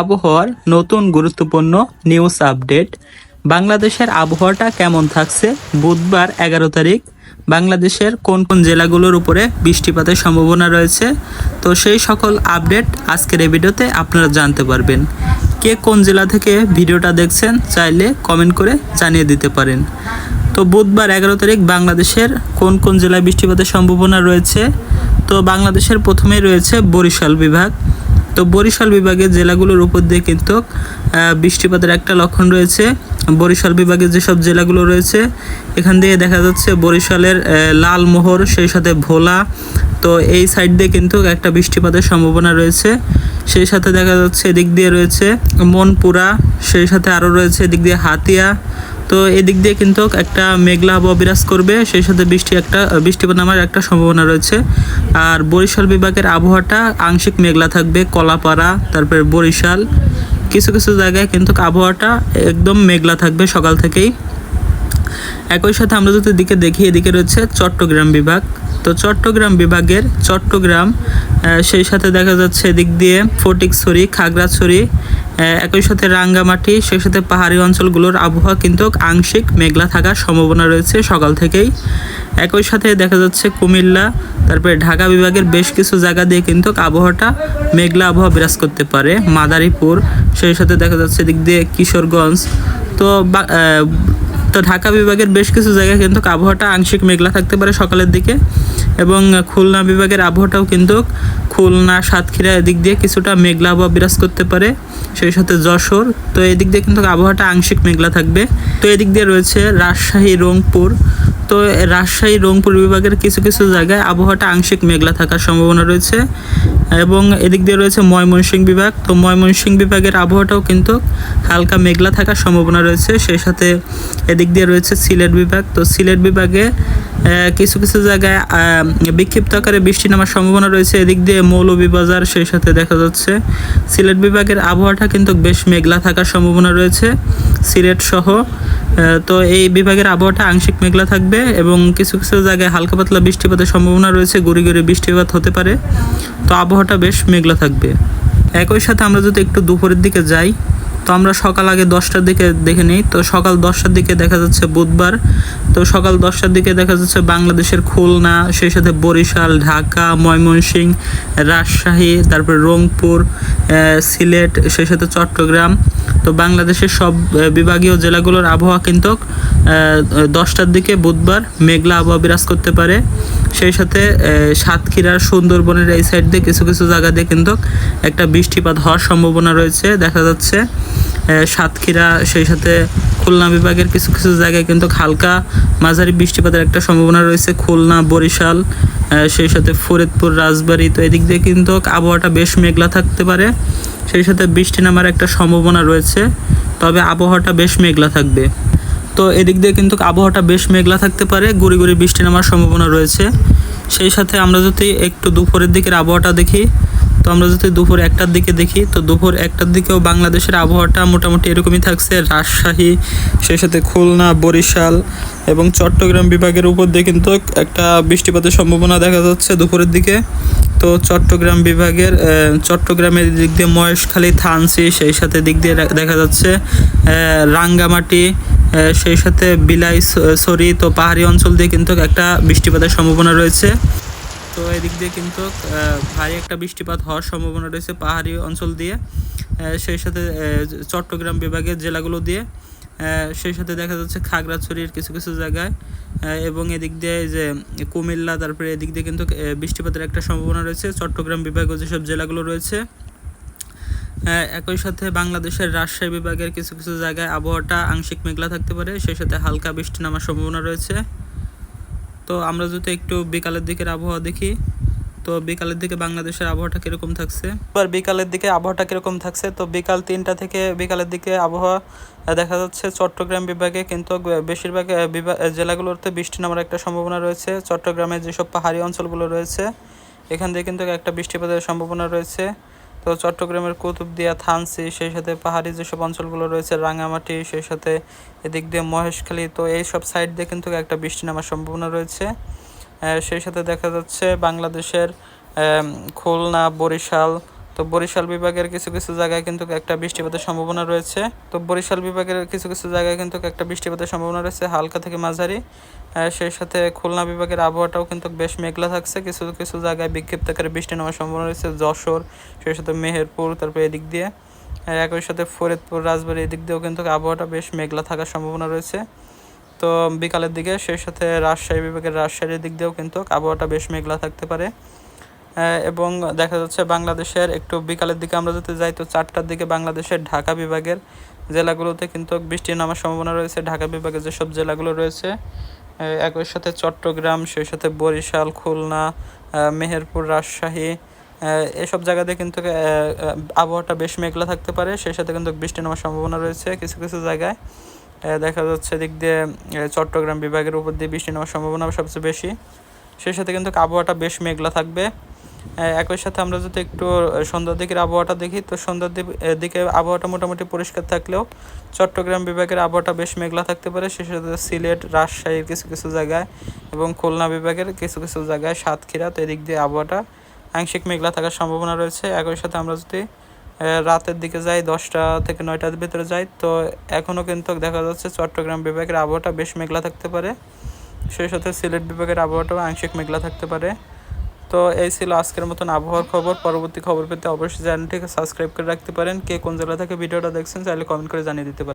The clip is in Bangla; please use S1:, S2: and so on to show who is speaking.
S1: আবহাওয়ার নতুন গুরুত্বপূর্ণ নিউজ আপডেট বাংলাদেশের আবহাওয়াটা কেমন থাকছে? বুধবার এগারো তারিখ। বাংলাদেশের কোন কোন জেলাগুলোর উপরে বৃষ্টিপাতের সম্ভাবনা রয়েছে? তো সেই সকল আপডেট আজকের এই ভিডিওতে আপনারা জানতে পারবেন। কে কোন জেলা থেকে ভিডিওটা দেখছেন চাইলে কমেন্ট করে জানিয়ে দিতে পারেন। তো বুধবার এগারো তারিখ বাংলাদেশের কোন কোন জেলায় বৃষ্টিপাতের সম্ভাবনা রয়েছে? তো বাংলাদেশের প্রথমেই রয়েছে বরিশাল বিভাগ। তো বরিশাল বিভাগের জেলাগুলোর উপর দিয়ে কিন্তু বৃষ্টিপাতের একটা লক্ষণ রয়েছে। বরিশাল বিভাগের যেসব জেলাগুলো রয়েছে, এখান দিয়ে দেখা যাচ্ছে বরিশালের লালমোহর, সেই সাথে ভোলা, তো এই সাইড দিয়ে কিন্তু একটা বৃষ্টিপাতের সম্ভাবনা রয়েছে। সেই সাথে দেখা যাচ্ছে এদিক দিয়ে রয়েছে মনপুরা, সেই সাথে আরও রয়েছে এদিক দিয়ে হাতিয়া তো এদিক দিয়ে কিন্তু একটা মেঘলা আবহাওয়া বিরাজ করবে, সেই সাথে বৃষ্টি একটা বৃষ্টিপাত নামার একটা সম্ভাবনা রয়েছে। আর বরিশাল বিভাগের আবহাওয়াটা আংশিক মেঘলা থাকবে, কলাপাড়া, তারপরে বরিশাল। কিছু কিছু জায়গায় কিন্তু আবহাওয়াটা একদম মেঘলা থাকবে সকাল থেকেই। একই সাথে আমরা যদি দিকে দেখি, এদিকে রয়েছে চট্টগ্রাম বিভাগ। তো চট্টগ্রাম বিভাগের চট্টগ্রাম সেই সাথে দেখা যাচ্ছে এদিক দিয়ে ফটিকছড়ি, খাগড়াছড়ি একই সাথে রাঙ্গামাটি, সেই সাথে পাহাড়ি অঞ্চলগুলোর আবহাওয়া কিন্তু আংশিক মেঘলা থাকার সম্ভাবনা রয়েছে সকাল থেকেই। একই সাথে দেখা যাচ্ছে কুমিল্লা, তারপরে ঢাকা বিভাগের বেশ কিছু জায়গা দিয়ে কিন্তু আবহাওয়াটা মেঘলা আবহাওয়া বিরাজ করতে পারে। মাদারীপুর, সেই সাথে দেখা যাচ্ছে এদিক দিয়ে কিশোরগঞ্জ। তো তো ঢাকা বিভাগের বেশ কিছু জায়গায় কিন্তু আবহাওয়াটা আংশিক মেঘলা থাকতে পারে সকালের দিকে এবং খুলনা বিভাগের আবহাওয়াটাও কিন্তু খুলনা, সাতক্ষীরা এদিক দিয়ে কিছুটা মেঘলা আবহাওয়া বিরাজ করতে পারে। সেই সাথে যশোর, তো এদিক দিয়ে কিন্তু আবহাওয়াটা আংশিক মেঘলা থাকবে। তো এদিক দিয়ে রয়েছে রাজশাহী, রংপুর। তো রাজশাহী, রংপুর বিভাগের কিছু কিছু জায়গায় আবহাওয়াটা আংশিক মেঘলা থাকার সম্ভাবনা রয়েছে। এবং এদিক দিয়ে রয়েছে ময়মনসিংহ বিভাগ। তো ময়মনসিংহ বিভাগের আবহাওয়াটাও কিন্তু হালকা মেঘলা থাকার সম্ভাবনা রয়েছে। সেই সাথে এদিক দিয়ে রয়েছে সিলেট বিভাগ। তো সিলেট বিভাগে কিছু কিছু জায়গায় বিক্ষিপ্ত আকারে বৃষ্টি নামার সম্ভাবনা রয়েছে। এদিক দিয়ে মৌলভীবাজার, সেই সাথে দেখা যাচ্ছে সিলেট বিভাগের আবহাওয়াটা কিন্তু বেশ মেঘলা থাকার সম্ভাবনা রয়েছে। সিলেট সহ তো এই বিভাগের আবহাওয়াটা আংশিক মেঘলা থাকবে এবং কিছু কিছু জায়গায় হালকা পাতলা বৃষ্টিপাতের সম্ভাবনা রয়েছে। গুড়ি গুড়ি বৃষ্টিপাত হতে পারে। তো আবহাওয়াটা বেশ মেঘলা থাকবে। একই সাথে আমরা যদি একটু দুপুরের দিকে যাই, তো আমরা সকাল আগে দশটার দিকে দেখে নিই। তো সকাল দশটার দিকে দেখা যাচ্ছে বুধবার তো সকাল দশটার দিকে দেখা যাচ্ছে বাংলাদেশের খুলনা, সেই সাথে বরিশাল, ঢাকা ময়মনসিংহ রাজশাহী, তারপর রংপুর সিলেট, সেই সাথে চট্টগ্রাম। তো বাংলাদেশের সব বিভাগীয় জেলাগুলোর আবহাওয়া কিন্তু দশটার দিকে বুধবার মেঘলা আবহাওয়া বিরাজ করতে পারে। সেই সাথে সাতক্ষীরার সুন্দরবনের এই সাইড দিয়ে কিছু কিছু জায়গা দিয়ে কিন্তু একটা বৃষ্টিপাত হওয়ার সম্ভাবনা রয়েছে। দেখা যাচ্ছে সাতক্ষীরা, সেই সাথে খুলনা বিভাগের কিছু কিছু জায়গায় কিন্তু হালকা মাঝারি বৃষ্টিপাতের একটা সম্ভাবনা রয়েছে। খুলনা, বরিশাল সেই সাথে ফরিদপুর, রাজবাড়ী, তো এদিক দিয়ে কিন্তু আবহাওয়াটা বেশ মেঘলা থাকতে পারে। সেই সাথে বৃষ্টি নামার একটা সম্ভাবনা রয়েছে, তবে আবহাওয়াটা বেশ মেঘলা থাকবে। তো এদিক দিয়ে কিন্তু আবহাওয়াটা বেশ মেঘলা থাকতে পারে, গুড়ি গুড়ি বৃষ্টি নামার সম্ভাবনা রয়েছে। সেই সাথে আমরা যদি একটু দুপুরের দিকের আবহাওয়াটা দেখি তো আমরা যদি দুপুর একটার দিকে দেখি, তো দুপুর একটার দিকেও বাংলাদেশের আবহাওয়াটা মোটামুটি এরকমই থাকছে। রাজশাহী, সেই সাথে খুলনা, বরিশাল এবং চট্টগ্রাম বিভাগের উপর দিয়ে কিন্তু একটা বৃষ্টিপাতের সম্ভাবনা দেখা যাচ্ছে দুপুরের দিকে। তো চট্টগ্রাম বিভাগের চট্টগ্রামের দিক দিয়ে মহেশখালী থানসি সেই সাথে দিক দিয়ে দেখা যাচ্ছে রাঙ্গামাটি সেই সাথে বিলাই সরি, তো পাহাড়ি অঞ্চল দিয়ে কিন্তু একটা বৃষ্টিপাতের সম্ভাবনা রয়েছে। তো এদিক দিয়ে কিন্তু ভারী একটা বৃষ্টিপাত হওয়ার সম্ভাবনা রয়েছে পাহাড়ি অঞ্চল দিয়ে। সেই সাথে চট্টগ্রাম বিভাগের জেলাগুলো দিয়ে। সেই সাথে দেখা যাচ্ছে খাগড়াছড়ির কিছু কিছু জায়গায়। এবং এদিক দিয়ে যে কুমিল্লা, তারপরে এদিক দিয়ে কিন্তু বৃষ্টিপাতের একটা সম্ভাবনা রয়েছে। চট্টগ্রাম বিভাগের যেসব জেলাগুলো রয়েছে একই সাথে বাংলাদেশের রাজশাহী বিভাগের কিছু কিছু জায়গায় আবহাওয়াটা আংশিক মেঘলা থাকতে পারে। সেই সাথে হালকা বৃষ্টি নামার সম্ভাবনা রয়েছে। তো আমরা যদি একটু বিকালের দিকের আবহাওয়া দেখি, তো বিকালের দিকে বাংলাদেশের আবহাওয়াটা কীরকম থাকছে? এবার বিকালের দিকে আবহাওয়াটা কীরকম থাকছে? তো বিকাল তিনটা থেকে বিকালের দিকে আবহাওয়া দেখা যাচ্ছে চট্টগ্রাম বিভাগে কিন্তু বেশিরভাগ জেলাগুলোতে বৃষ্টি নামার একটা সম্ভাবনা রয়েছে। চট্টগ্রামের যেসব পাহাড়ি অঞ্চলগুলো রয়েছে, এখান থেকে কিন্তু একটা বৃষ্টিপাতের সম্ভাবনা রয়েছে। তো চট্টগ্রামের কুতুবদিয়া থানসি সেই সাথে পাহাড়ি যেসব অঞ্চলগুলো রয়েছে, রাঙামাটি, সেই সাথে এদিক দিয়ে মহেশখালী, তো এই সব সাইড দিয়ে কিন্তু একটা বৃষ্টি নামার সম্ভাবনা রয়েছে। সেই সাথে দেখা যাচ্ছে বাংলাদেশের খুলনা, বরিশাল তো বরিশাল বিভাগের কিছু কিছু জায়গায় কিন্তু একটা বৃষ্টিপাতের সম্ভাবনা রয়েছে। তো বরিশাল বিভাগের কিছু কিছু জায়গায় কিন্তু একটা বৃষ্টিপাতের সম্ভাবনা রয়েছে হালকা থেকে মাঝারি। সেই সাথে খুলনা বিভাগের আবহাওয়াটাও কিন্তু বেশ মেঘলা থাকছে। কিছু কিছু জায়গায় বিক্ষিপ্ত আকারে বৃষ্টি নামার সম্ভাবনা রয়েছে। যশোর, সেই সাথে মেহেরপুর, তারপর এদিক দিয়ে। একই সাথে ফরিদপুর, রাজবাড়ী এদিক দিয়েও কিন্তু আবহাওয়াটা বেশ মেঘলা থাকার সম্ভাবনা রয়েছে। তো বিকালের দিকে সেই সাথে রাজশাহী বিভাগের রাজশাহীর দিক দিয়েও কিন্তু আবহাওয়াটা বেশ মেঘলা থাকতে পারে। এবং দেখা যাচ্ছে বাংলাদেশের একটু বিকালের দিকে আমরা যদি যাই, তো চারটার দিকে বাংলাদেশের ঢাকা বিভাগের জেলাগুলোতে কিন্তু বৃষ্টি নামার সম্ভাবনা রয়েছে। ঢাকা বিভাগের যেসব জেলাগুলো রয়েছে একই সাথে চট্টগ্রাম, সেই সাথে বরিশাল, খুলনা মেহেরপুর, রাজশাহী এসব জায়গাতে কিন্তু আবহাওয়াটা বেশ মেঘলা থাকতে পারে। সেই সাথে কিন্তু বৃষ্টি নামার সম্ভাবনা রয়েছে কিছু কিছু জায়গায়। দেখা যাচ্ছে দিক দিয়ে চট্টগ্রাম বিভাগের উপর দিয়ে বৃষ্টি নামার সম্ভাবনা সবচেয়ে বেশি। সেই সাথে কিন্তু আবহাওয়াটা বেশ মেঘলা থাকবে। একই সাথে আমরা যদি একটু সন্ধ্যার দিকের আবহাওয়াটা দেখি, তো সন্ধ্যার দিকে আবহাওয়াটা মোটামুটি পরিষ্কার থাকলেও চট্টগ্রাম বিভাগের আবহাওয়াটা বেশ মেঘলা থাকতে পারে সেই সাথে সিলেট, রাজশাহীর কিছু কিছু জায়গায় এবং খুলনা বিভাগের কিছু কিছু জায়গায় সাতক্ষীরা, তো এদিক দিয়ে আবহাওয়াটা আংশিক মেঘলা থাকার সম্ভাবনা রয়েছে। একই সাথে আমরা যদি রাতের দিকে যাই, দশটা থেকে নয়টার ভিতরে যাই, তো এখনও কিন্তু দেখা যাচ্ছে চট্টগ্রাম বিভাগের আবহাওয়াটা বেশ মেঘলা থাকতে পারে সেই সাথে সিলেট বিভাগের আবহাওয়াটাও আংশিক মেঘলা থাকতে পারে। তো এই ছিল আজকের মতন আবহাওয়ার খবর। পরবর্তী খবর পেতে অবশ্যই চ্যানেলটিকে সাবস্ক্রাইব করে রাখতে পারেন। কে কোন জেলা থেকে ভিডিওটা দেখছেন, চাইলে কমেন্ট করে জানিয়ে দিতে পারেন।